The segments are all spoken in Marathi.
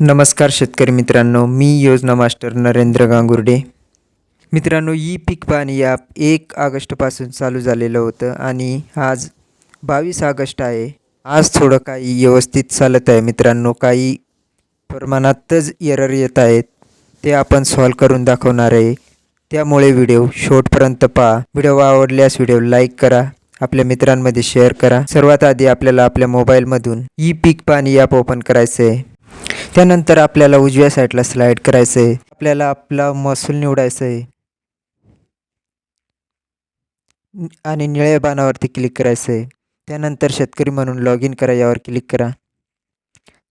नमस्कार शेतकरी मित्रांनो मी योजना मास्टर नरेंद्र गांगुर्डे. मित्रांनो ई पीक पाणी ॲप एक ऑगस्टपासून चालू झालेलं होतं आणि आज बावीस ऑगस्ट आहे. आज थोडं काही व्यवस्थित चालत आहे मित्रांनो काही प्रमाणातच एरर येत आहेत. ते आपण सॉल्व करून दाखवणार आहे. त्यामुळे व्हिडिओ शेवटपर्यंत पहा. व्हिडिओ आवडल्यास व्हिडिओ लाईक करा. आपल्या मित्रांमध्ये शेअर करा. सर्वात आधी आपल्याला आपल्या मोबाईलमधून ई पीक पाणी ॲप ओपन करायचं आहे त्यानंतर आपल्याला उजव्या साईडला स्लाईड करायचं आहे आपल्याला आपला महसूल निवडायचं आहे आणि निळ्या बाणावरती क्लिक करायचं आहे त्यानंतर शेतकरी म्हणून लॉग इन करा यावर क्लिक करा.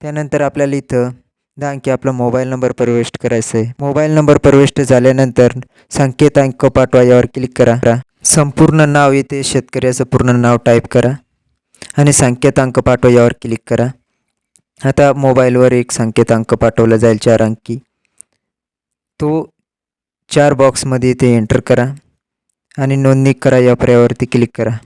त्यानंतर आपल्याला इथं दहा अंकी आपला मोबाईल नंबर प्रविष्ट करायचा आहे मोबाईल नंबर प्रविष्ट झाल्यानंतर संकेतांक पाठवा यावर क्लिक करा. संपूर्ण नाव इथे शेतकऱ्याचं पूर्ण नाव टाईप करा. आणि संकेतांक पाठवा यावर क्लिक करा. आता मोबाईलवर एक संकेतांक पाठवला जाईल चार अंकी. तो चार बॉक्समध्ये ते एंटर करा आणि नोंदणी करा या पर्यायावरती क्लिक करा.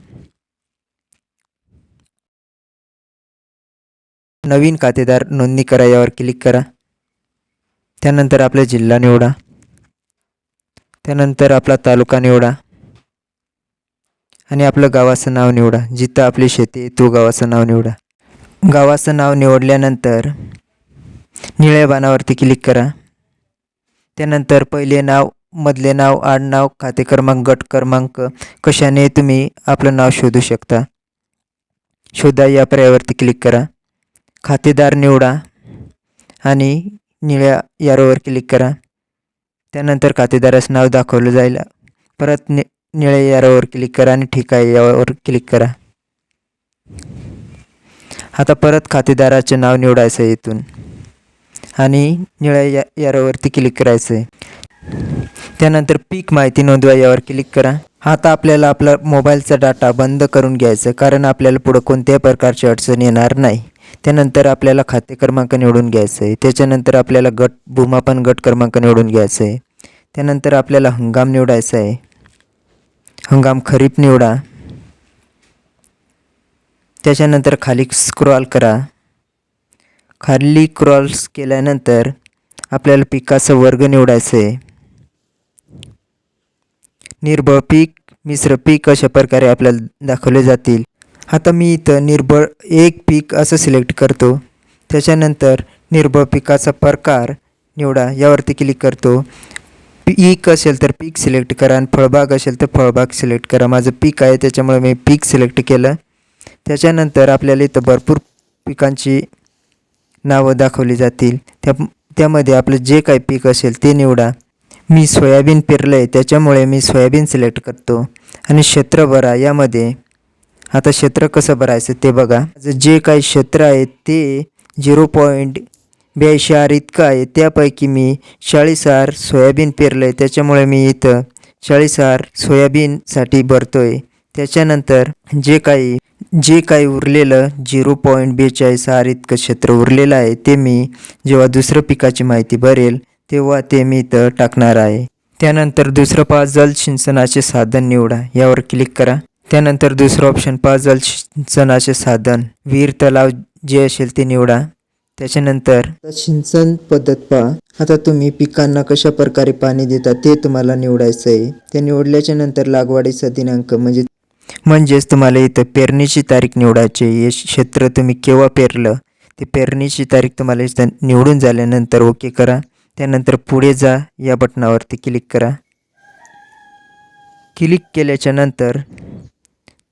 नवीन खातेदार नोंदणी करा यावर क्लिक करा. त्यानंतर आपला जिल्हा निवडा. त्यानंतर आपला तालुका निवडा. आणि आपलं गावाचं नाव निवडा. जिथं आपली शेती आहे तो गावाचं नाव निवडा. गावाचं नाव निवडल्यानंतर निळ्या बाणावरती क्लिक करा. त्यानंतर पहिले नाव मधले नाव आडनाव खाते क्रमांक गट क्रमांक कशाने तुम्ही आपलं नाव शोधू शकता. शोधा या पर्यायावरती क्लिक करा. खातेदार निवडा आणि निळ्या यारोवर क्लिक करा. त्यानंतर खातेदाराचं नाव दाखवलं जाईल. परत नि निळ्या यारोवर क्लिक करा आणि ठीक आहे यावर क्लिक करा. आता परत खातेदाराचे नाव निवडायचं आहे इथून. आणि निळ्या या यारोवरती क्लिक करायचं आहे त्यानंतर पीक माहिती नोंदवा यावर क्लिक करा. आता आपल्याला आपला मोबाईलचा डाटा बंद करून घ्यायचा आहे, कारण आपल्याला पुढं कोणत्याही प्रकारची अडचण येणार नाही. त्यानंतर आपल्याला खाते क्रमांक निवडून घ्यायचं आहे त्याच्यानंतर आपल्याला गट भूमापन गट क्रमांक निवडून घ्यायचं आहे त्यानंतर आपल्याला हंगाम निवडायचा आहे हंगाम खरीप निवडा. त्याच्यानंतर खाली स्क्रॉल करा. खाली क्रॉल्स केल्यानंतर आपल्याला पिकाचं वर्ग निवडायचं आहे निर्बळ पीक मिश्र पीक अशा प्रकारे आपल्याला दाखवले जातील. आता मी इथं निर्बळ एक पीक असं सिलेक्ट करतो. त्याच्यानंतर निर्बळ पिकाचा प्रकार निवडा. यावरती क्लिक करतो. पीक असेल तर पीक सिलेक्ट करा आणि फळबाग असेल तर फळबाग सिलेक्ट करा. माझं पीक आहे त्याच्यामुळे मी पीक सिलेक्ट केलं. त्याच्यानंतर आपल्याला इथं भरपूर पिकांची नावं दाखवली जातील. त्या त्यामध्ये आपलं जे काही पीक असेल ते निवडा. मी सोयाबीन पेरलं आहे त्याच्यामुळे मी सोयाबीन सिलेक्ट करतो. आणि क्षेत्र भरा यामध्ये. आता क्षेत्र कसं भरायचं ते बघा. जे काही क्षेत्र आहे ते झिरो पॉईंट ब्याऐंशी आर इतकं आहे. त्यापैकी मी चाळीस आर सोयाबीन पेरलं आहे त्याच्यामुळे मी इथं चाळीस आर सोयाबीनसाठी भरतो आहे त्याच्यानंतर जे काही जे काही उरलेलं झिरो पॉईंट बेचाळीस आर इतकं क्षेत्र उरलेलं आहे ते मी जेव्हा दुसरं पिकाची माहिती भरेल तेव्हा ते मी इथं टाकणार आहे. त्यानंतर दुसरं पहा जल सिंचनाचे साधन निवडा. यावर क्लिक करा. त्यानंतर दुसरं ऑप्शन पहा जल सिंचनाचे साधन. विहीर तलाव जे असेल ते निवडा. त्याच्यानंतर सिंचन पद्धत पहा. आता तुम्ही पिकांना कशा प्रकारे पाणी देता ते तुम्हाला निवडायचं आहे ते निवडल्याच्या नंतर लागवडीचा दिनांक म्हणजे म्हणजेच तुम्हाला इथं पेरणीची तारीख निवडायची हे क्षेत्र तुम्ही केव्हा पेरलं ते पेरणीची तारीख तुम्हाला इथं निवडून झाल्यानंतर ओके करा. त्यानंतर पुढे जा या बटनावरती क्लिक करा. क्लिक केल्याच्यानंतर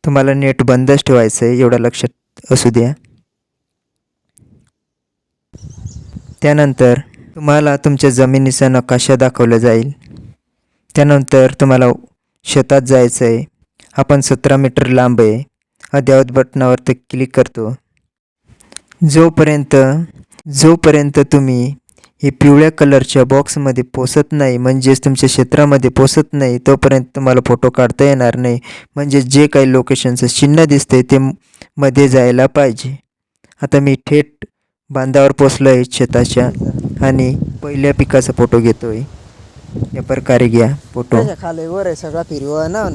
तुम्हाला नेट बंदच ठेवायचं आहे एवढं लक्षात असू द्या. त्यानंतर तुम्हाला तुमच्या जमिनीचा नकाशा दाखवला जाईल. त्यानंतर तुम्हाला शेतात जायचं आहे. आपण सतरा मीटर लांब आहे. अद्यावत बटनावरती क्लिक करतो. जोपर्यंत जोपर्यंत तुम्ही हे पिवळ्या कलरच्या बॉक्समध्ये पोचत नाही म्हणजेच तुमच्या क्षेत्रामध्ये पोचत नाही तोपर्यंत तुम्हाला फोटो काढता येणार नाही. म्हणजे जे काही लोकेशनचं चिन्ह दिसते ते मध्ये जायला पाहिजे. आता मी थेट बांधावर पोचलो आहे शेताच्या आणि पहिल्या पिकाचा फोटो घेतो आहे या प्रकारे घ्या फोटो. खाली वर आहे सगळा फिरवा ना.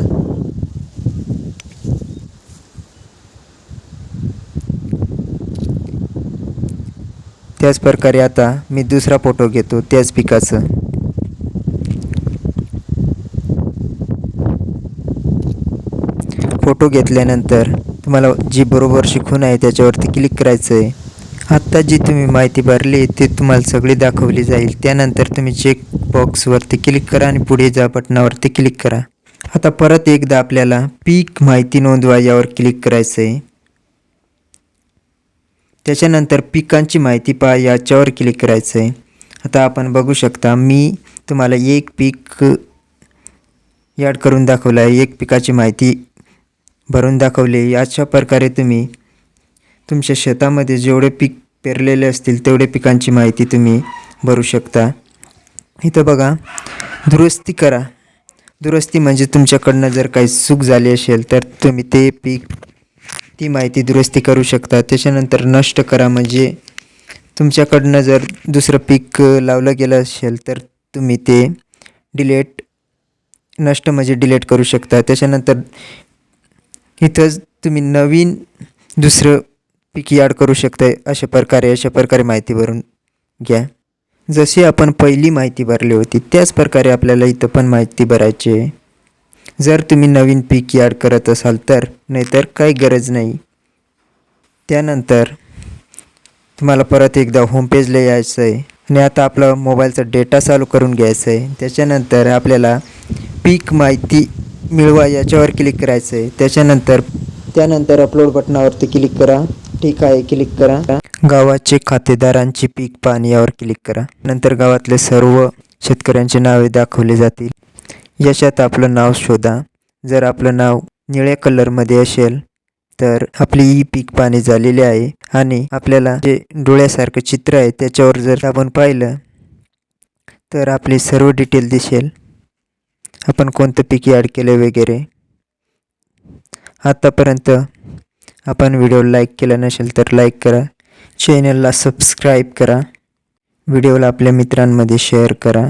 त्याच प्रकारे आता मी दुसरा फोटो घेतो त्याच पिकाचं. फोटो घेतल्यानंतर तुम्हाला जी बरोबर शिकून आहे त्याच्यावरती क्लिक करायचं आहे आत्ता जी तुम्ही माहिती भरली ती तुम्हाला सगळी दाखवली जाईल. त्यानंतर तुम्ही चेक बॉक्सवरती क्लिक करा आणि पुढे जा बटनावरती क्लिक करा. आता परत एकदा आपल्याला पीक माहिती नोंदवा यावर क्लिक करायचं आहे त्याच्यानंतर पिकांची माहिती पहा याच्यावर क्लिक करायचं आहे आता आपण बघू शकता मी तुम्हाला एक पीक याड करून दाखवलं आहे एक पिकाची माहिती भरून दाखवली. अशा प्रकारे तुम्ही तुमच्या शेतामध्ये जेवढे पीक पेरलेले असतील तेवढे पिकांची माहिती तुम्ही भरू शकता. इथं बघा दुरुस्ती करा. दुरुस्ती म्हणजे तुमच्याकडनं जर काही चूक झाली असेल तर तुम्ही ते पीक ती माहिती दुरुस्ती करू शकता. त्याच्यानंतर नष्ट करा म्हणजे तुमच्याकडनं जर दुसरं पीक लावलं गेलं असेल तर तुम्ही ते डिलेट नष्ट म्हणजे डिलेट करू शकता. त्याच्यानंतर इथंच तुम्ही नवीन दुसरं पीक ॲड करू शकता अशा प्रकारे अशा प्रकारे माहिती भरून घ्या. जशी आपण पहिली माहिती भरली होती त्याच प्रकारे आपल्याला इथं पण माहिती भरायची आहे. जर तुम्ही नवीन पीक याड करत असाल तर नाहीतर काही गरज नाही. त्यानंतर तुम्हाला परत एकदा होमपेजला यायचं आहे आणि आता आपला मोबाईलचा डेटा चालू करून घ्यायचा आहे. त्याच्यानंतर आपल्याला पीक माहिती मिळवा याच्यावर क्लिक करायचं आहे. त्याच्यानंतर त्यानंतर अपलोड बटनावरती क्लिक करा. ठीक आहे क्लिक करा. गावाचे खातेदारांची पीक पाणी यावर क्लिक करा. नंतर गावातले सर्व शेतकऱ्यांचे नावे दाखवले जातील. यशात आपलं नाव शोधा. जर आपलं नाव निळ्या कलरमध्ये असेल तर आपली ई पीक पाणी झालेली आहे आणि आपल्याला जे डोळ्यासारखं चित्र आहे त्याच्यावर जर आपण पाहिलं तर आपली सर्व डिटेल दिसेल. आपण कोणतं पीक ॲड केलं वगैरे. आत्तापर्यंत आपण व्हिडिओ लाईक केला नसेल तर लाईक करा. चॅनलला सबस्क्राईब करा. व्हिडिओला आपल्या मित्रांमध्ये शेअर करा.